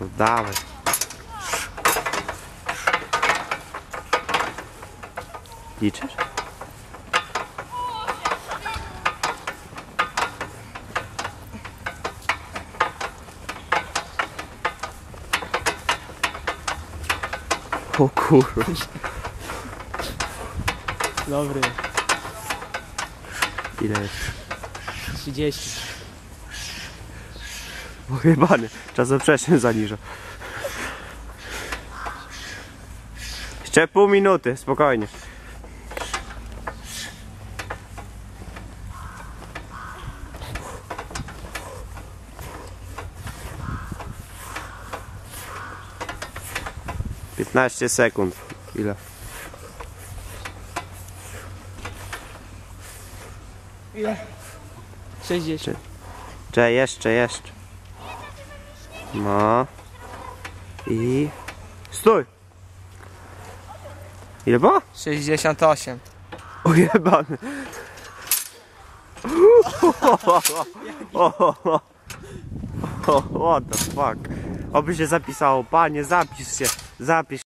No dawaj. Liczysz? O kurwa. Dobry. Ile jest? 30. Pojebany. Czasoprzestrzeń zaniża. Jeszcze pół minuty, spokojnie. Piętnaście sekund. Ile? Ile? 60. Cze, jeszcze, jeszcze. No. I... Stój! Ile było? 68. Ujebany. What the fuck? Oby się zapisało. Panie, zapisz się. Zapisz